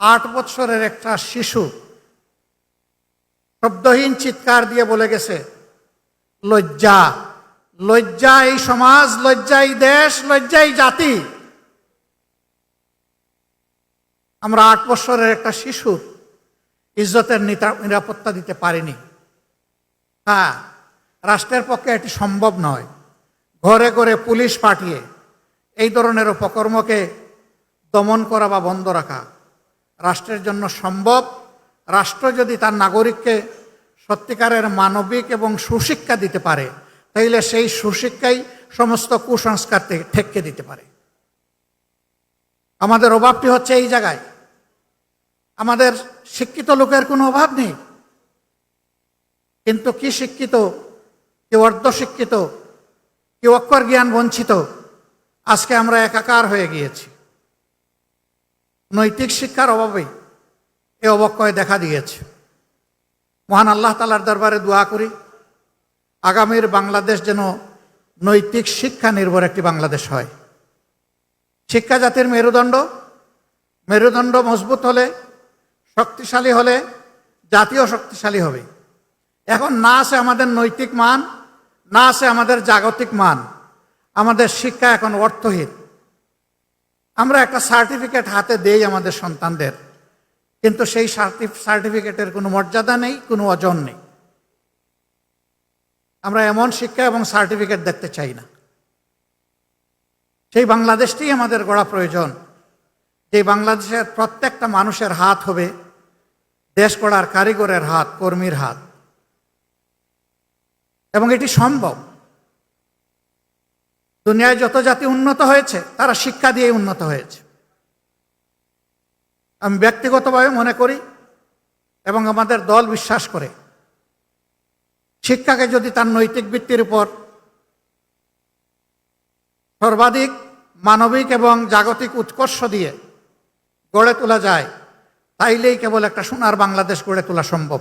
আট বৎসরের একটা শিশু শব্দহীন চিৎকার দিয়ে বলে গেছে, লজ্জা লজ্জা এই সমাজ, লজ্জা এই দেশ, লজ্জা এই জাতি। আমরা আট বছরের একটা শিশুর ইজ্জতের নিরাপত্তা দিতে পারিনি। হ্যাঁ রাষ্ট্রের পক্ষে এটি সম্ভব নয়। ঘরে ঘরে পুলিশ পাঠিয়ে এই ধরনের উপকর্মকে দমন করা বা বন্ধ রাখা। রাষ্ট্রের জন্য সম্ভব। রাষ্ট্র যদি তার নাগরিককে সত্যিকারের মানবিক এবং সুশিক্ষা দিতে পারে, তাইলে সেই সুশিক্ষাই সমস্ত কুসংস্কার থেকে দিতে পারে। আমাদের অভাবটি হচ্ছে এই জায়গায়। আমাদের শিক্ষিত লোকের কোনো অভাব নেই। কিন্তু কি শিক্ষিত কেউ অর্ধশিক্ষিত কেউ অক্ষর জ্ঞান বঞ্চিত, আজকে আমরা একাকার হয়ে গিয়েছি। নৈতিক শিক্ষার অভাবে এ অবক্ষয় দেখা দিয়েছে। মহান আল্লাহ তালার দরবারে দোয়া করি, আগামীর বাংলাদেশ যেন নৈতিক শিক্ষা নির্ভর একটি বাংলাদেশ হয়। শিক্ষা জাতির মেরুদণ্ড মেরুদণ্ড মজবুত হলে, শক্তিশালী হলে, জাতীয় শক্তিশালী হবে। এখন না আছে আমাদের নৈতিক মান, না আছে আমাদের জাগতিক মান। আমাদের শিক্ষা এখন অর্থহীন। আমরা একটা সার্টিফিকেট হাতে দেই আমাদের সন্তানদের, কিন্তু সেই সার্টিফিকেটের কোনো মর্যাদা নেই, কোনো অজন নেই। আমরা এমন শিক্ষা এবং সার্টিফিকেট দেখতে চাই না। সেই বাংলাদেশটি আমাদের গড়া প্রয়োজন। যে বাংলাদেশের প্রত্যেকটা মানুষের হাত হবে দেশ গড়ার কারিগরের হাত, কর্মীর হাত। এবং এটি সম্ভব। দুনিয়ায় যত জাতি উন্নত হয়েছে, তারা শিক্ষা দিয়ে উন্নত হয়েছে। আমি ব্যক্তিগতভাবে মনে করি এবং আমাদের দল বিশ্বাস করে, শিক্ষাকে যদি তার নৈতিক ভিত্তির উপর সর্বাধিক মানবিক এবং জাগতিক উৎকর্ষ দিয়ে গড়ে তোলা যায়, তাইলেই কেবল একটা সোনার বাংলাদেশ গড়ে তোলা সম্ভব।